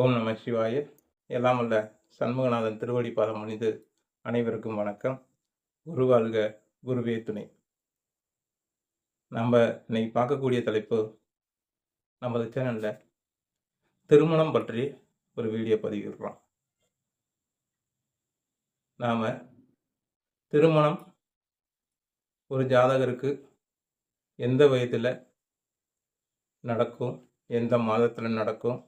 ஓம் நம சிவாய. எல்லாம் உள்ள சண்முகநாதன் திருவடி பாதம் அணிந்து அனைவருக்கும் வணக்கம். குரு வாழ்க குருவே துணை. நம்ம இன்னைக்கு பார்க்கக்கூடிய தலைப்பு நமது சேனலில் திருமணம் பற்றி ஒரு வீடியோ பதிவிடுறோம் நாம் திருமணம் ஒரு ஜாதகருக்கு எந்த வயதில் நடக்கும் எந்த மாதத்தில் நடக்கும்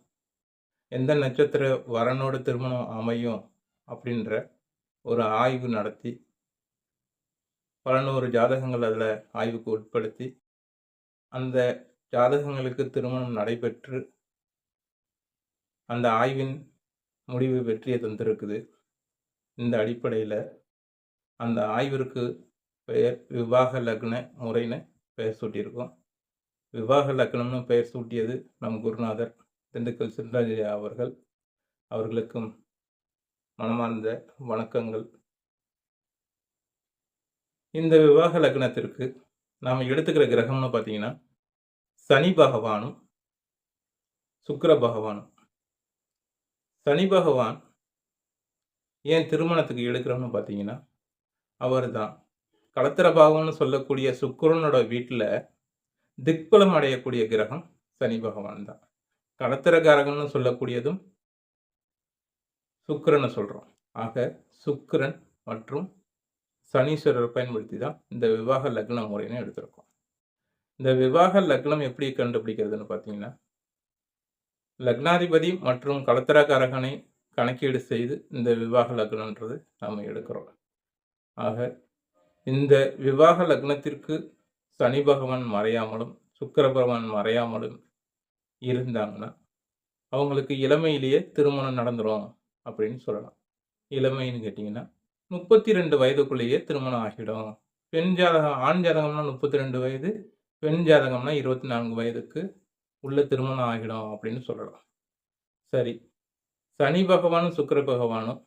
எந்த நட்சத்திர வரனோட திருமணம் அமையும் அப்படின்ற ஒரு ஆய்வு நடத்தி பல நூறு ஜாதகங்கள் அதில் ஆய்வுக்கு உட்படுத்தி அந்த ஜாதகங்களுக்கு திருமணம் நடைபெற்று அந்த ஆய்வின் முடிவு வெற்றியை தந்திருக்குது. இந்த அடிப்படையில் அந்த ஆய்விற்கு பெயர் விவாக லக்ன முறைன்னு பெயர் சூட்டியிருக்கோம். விவாக லக்னம்னு பெயர் சூட்டியது நம் குருநாதர். திண்டுக்கல் சின்ராஜயா அவர்கள் அவர்களுக்கும் மனமார்ந்த வணக்கங்கள். இந்த விவாக லக்னத்திற்கு நாம் எடுத்துக்கிற கிரகம்னு பார்த்தீங்கன்னா சனி பகவானும் சுக்கர பகவானும். சனி பகவான் ஏன் திருமணத்துக்கு எடுக்கிறோம்னு பார்த்தீங்கன்னா அவர் தான் களத்திர பாகம்னு சொல்லக்கூடிய சுக்கரனோட வீட்டில் திக்பலம் அடையக்கூடிய கிரகம் சனி பகவான் தான் கடத்திரகாரகம்னு சொல்லக்கூடியதும் சுக்கரனை சொல்கிறோம் ஆக சுக்கரன் மற்றும் சனீஸ்வரரை பயன்படுத்தி தான் இந்த விவாக லக்ன முறைன்னு எடுத்திருக்கோம். இந்த விவாக லக்னம் எப்படி கண்டுபிடிக்கிறதுன்னு பார்த்தீங்கன்னா லக்னாதிபதி மற்றும் கலத்திரக்காரகனை கணக்கீடு செய்து இந்த விவாக லக்னன்றது நாம் எடுக்கிறோம். ஆக இந்த விவாக லக்னத்திற்கு சனி பகவான் மறையாமலும் சுக்கிர பகவான் மறையாமலும் இருந்தாங்கன்னா அவங்களுக்கு இளமையிலேயே திருமணம் நடந்துடும் அப்படின்னு சொல்லலாம். இளமைன்னு கேட்டிங்கன்னா முப்பத்தி ரெண்டு வயதுக்குள்ளேயே திருமணம் ஆகிடும். பெண் ஜாதகம் ஆண் ஜாதகம்னா முப்பத்தி ரெண்டு வயது பெண் ஜாதகம்னா இருபத்தி நான்கு வயதுக்கு உள்ள திருமணம் ஆகிடும் அப்படின்னு சொல்லலாம். சரி. சனி பகவானும் சுக்கர பகவானும்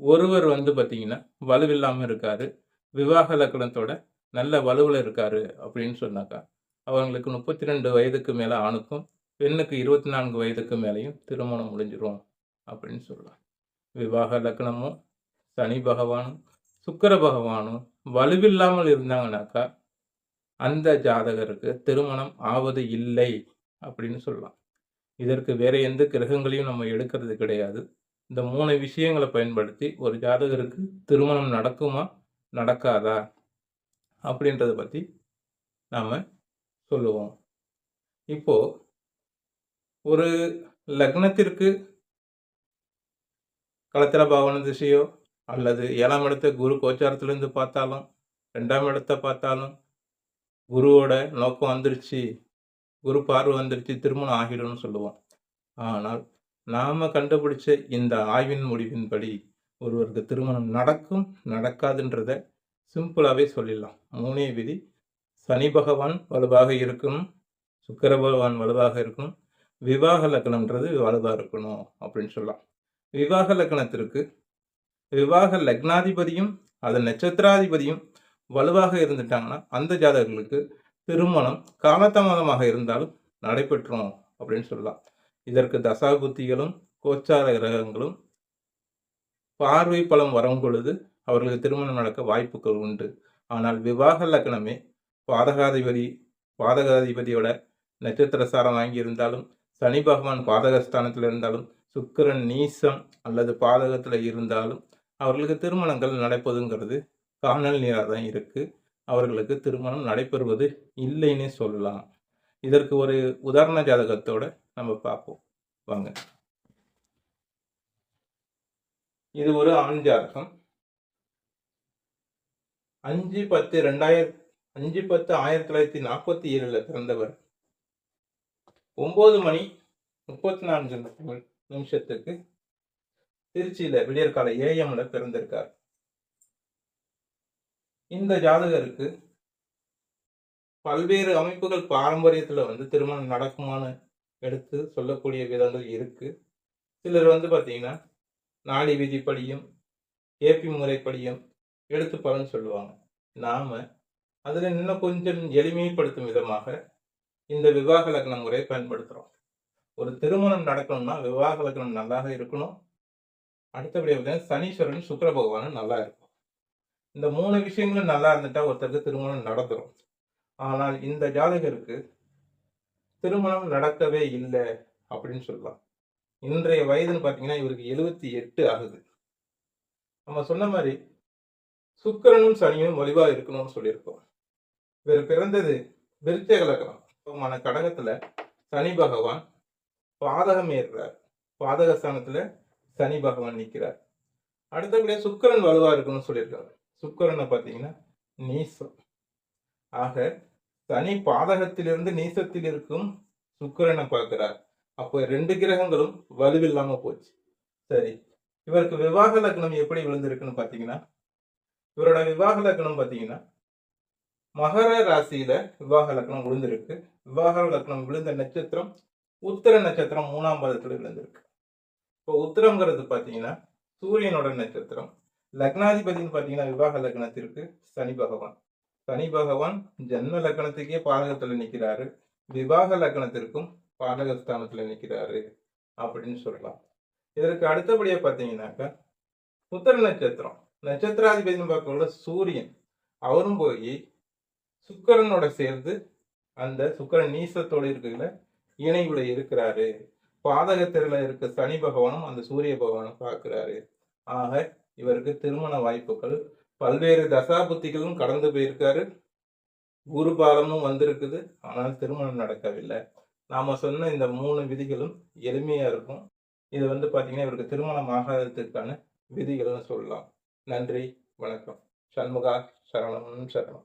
ஒருவர் வந்து பார்த்தீங்கன்னா வலுவில்லாமல் இருக்காரு விவாக லக்கணத்தோட நல்ல வலுவில் இருக்காரு அப்படின்னு சொன்னாக்கா அவங்களுக்கு முப்பத்தி ரெண்டு வயதுக்கு மேலே ஆணுக்கும் பெண்ணுக்கு இருபத்தி நான்கு வயதுக்கு மேலேயும் திருமணம் முடிஞ்சிரும் அப்படின்னு சொல்லலாம். விவாக லக்னமும் சனி பகவானும் சுக்கர பகவானும் வலுவில்லாமல் இருந்தாங்கனாக்கா அந்த ஜாதகருக்கு திருமணம் ஆவது இல்லை அப்படின்னு சொல்லலாம். இதற்கு வேற எந்த கிரகங்களையும் நம்ம எடுக்கிறது கிடையாது. இந்த மூணு விஷயங்களை பயன்படுத்தி ஒரு ஜாதகருக்கு திருமணம் நடக்குமா நடக்காதா அப்படின்றத பற்றி நாம் சொல்லுவோம். இப்போ ஒரு லக்னத்திற்கு களத்திர பாவன திசையோ அல்லது ஏழாம் இடத்த குரு கோச்சாரத்திலேருந்து பார்த்தாலும் ரெண்டாம் இடத்த பார்த்தாலும் குருவோட நோக்கம் வந்துருச்சு குரு பார்வை வந்துருச்சு திருமணம் ஆகிடும்னு சொல்லுவோம். ஆனால் நாம் கண்டுபிடிச்ச இந்த ஆய்வின் முடிவின்படி ஒருவருக்கு திருமணம் நடக்கும் நடக்காதுன்றத சிம்பிளாகவே சொல்லிடலாம். மூணே விதி சனி பகவான் வலுவாக இருக்கும் சுக்கர பகவான் வலுவாக இருக்கும் விவாக லக்னம்ன்றது வலுவாக இருக்கணும் அப்படின்னு சொல்லலாம். விவாக லக்னத்திற்கு விவாக லக்னாதிபதியும் அதன் நட்சத்திராதிபதியும் வலுவாக இருந்துட்டாங்கன்னா அந்த ஜாதகர்களுக்கு திருமணம் காலதாமதமாக இருந்தாலும் நடைபெற்றோம் அப்படின்னு சொல்லலாம். இதற்கு தசாபுத்திகளும் கோச்சார கிரகங்களும் பார்வை பலம் வரும் பொழுது அவர்களுக்கு திருமணம் நடக்க வாய்ப்புகள் உண்டு. ஆனால் விவாக லக்னமே பாதகாதிபதி பாதகாதிபதியோட நட்சத்திர சாரம் வாங்கியிருந்தாலும் சனி பகவான் பாதகஸ்தானத்தில் இருந்தாலும் சுக்கிரன் நீசம் அல்லது பாதகத்தில் இருந்தாலும் அவர்களுக்கு திருமணங்கள் நடப்பதுங்கிறது காணல் நீராக தான் இருக்குது அவர்களுக்கு திருமணம் நடைபெறுவது இல்லைன்னு சொல்லலாம். இதற்கு ஒரு உதாரண ஜாதகத்தோட நம்ம பார்ப்போம். வாங்க. இது ஒரு ஆண் ஜாதகம். அஞ்சு பத்து ரெண்டாயிரத்தி அஞ்சு பத்து ஆயிரத்தி தொள்ளாயிரத்தி நாற்பத்தி ஏழில் பிறந்தவர். ஒம்பது மணி முப்பத்தி நான்கு நிமிஷத்துக்கு திருச்சியில் விடியற்கால ஏஎம்ல பிறந்திருக்கார். இந்த ஜாதகருக்கு பல்வேறு அமைப்புகள் பாரம்பரியத்தில் வந்து திருமணம் நடக்குமான்னு எடுத்து சொல்லக்கூடிய விதங்கள் இருக்கு. சிலர் வந்து பார்த்தீங்கன்னா நாடி விதிப்படியும் ஏபி முறைப்படியும் எடுத்து பலன் சொல்லுவாங்க. நாம அதில் இன்னும் கொஞ்சம் எளிமைப்படுத்தும் விதமாக இந்த விவாக லக்ன முறையை பயன்படுத்துகிறோம் ஒரு திருமணம் நடக்கணும்னா விவாக லக்னம் நல்லாக இருக்கணும். அடுத்தபடியாக பார்த்தீங்கன்னா சனீஸ்வரன் சுக்கர பகவானும் நல்லா இருக்கும். இந்த மூணு விஷயங்களும் நல்லா இருந்துட்டா ஒருத்தருக்கு திருமணம் நடந்துடும் ஆனால் இந்த ஜாதகருக்கு திருமணம் நடக்கவே இல்லை அப்படின்னு சொல்லலாம். இன்றைய வயதுன்னு பார்த்தீங்கன்னா இவருக்கு எழுபத்தி எட்டு ஆகுது. நம்ம சொன்ன மாதிரி சுக்கரனும் சனியும் வலிவாக இருக்கணும்னு சொல்லியிருக்கோம். இவர் பிறந்தது விருச்சக லக்னமான கடகத்துல சனி பகவான் பாதகம் ஏறுறார். பாதகஸ்தானத்துல சனி பகவான் நிற்கிறார் அடுத்தபடியே சுக்கரன் வலுவா இருக்கணும்னு சொல்லியிருக்காங்க சுக்கரனை பார்த்தீங்கன்னா நீசம். ஆக சனி பாதகத்திலிருந்து நீசத்தில் இருக்கும் சுக்கரனை பார்க்கிறார். அப்போ ரெண்டு கிரகங்களும் வலுவில்லாம போச்சு. சரி இவருக்கு விவாக லக்னம் எப்படி விழுந்திருக்குன்னு பார்த்தீங்கன்னா இவரோட விவாக லக்னம் பார்த்தீங்கன்னா மகர ராசியில விவாக லக்னம் விழுந்திருக்கு. விவாக லக்னம் விழுந்த நட்சத்திரம் உத்திர நட்சத்திரம் மூணாம் பாதத்துல விழுந்திருக்கு. இப்போ உத்திரங்கிறது பார்த்தீங்கன்னா சூரியனோட நட்சத்திரம். லக்னாதிபதினு பார்த்தீங்கன்னா விவாக லக்னத்திற்கு சனி பகவான். சனி பகவான் ஜன்ம லக்னத்துக்கே பாதகத்துல நிற்கிறாரு விவாக லக்னத்திற்கும் பாதகஸ்தானத்துல நிற்கிறாரு அப்படின்னு சொல்லலாம். இதற்கு அடுத்தபடியா பார்த்தீங்கன்னாக்கா உத்தர நட்சத்திரம். நட்சத்திராதிபதினு பார்க்கக்குள்ள சூரியன். அவரும் போய் சுக்கரனோட சேர்ந்து அந்த சுக்கரன் நீசத்தோடு இருக்கிற இணைவுல இருக்கிறாரு. பாதகத்தில இருக்க சனி பகவானும் அந்த சூரிய பகவானும் பார்க்கிறாரு. ஆக இவருக்கு திருமண வாய்ப்புகள் பல்வேறு தசாபுத்திகளும் கடந்து போயிருக்காரு. குரு பாலமும் வந்திருக்குது ஆனால் திருமணம் நடக்கவில்லை. நாம சொன்ன இந்த மூணு விதிகளும் எளிமையா இருக்கும். இது வந்து பாத்தீங்கன்னா இவருக்கு திருமணம் ஆகாததுக்கான விதிகள்னு சொல்லலாம். நன்றி வணக்கம். சண்முகா சரணம் சரணம்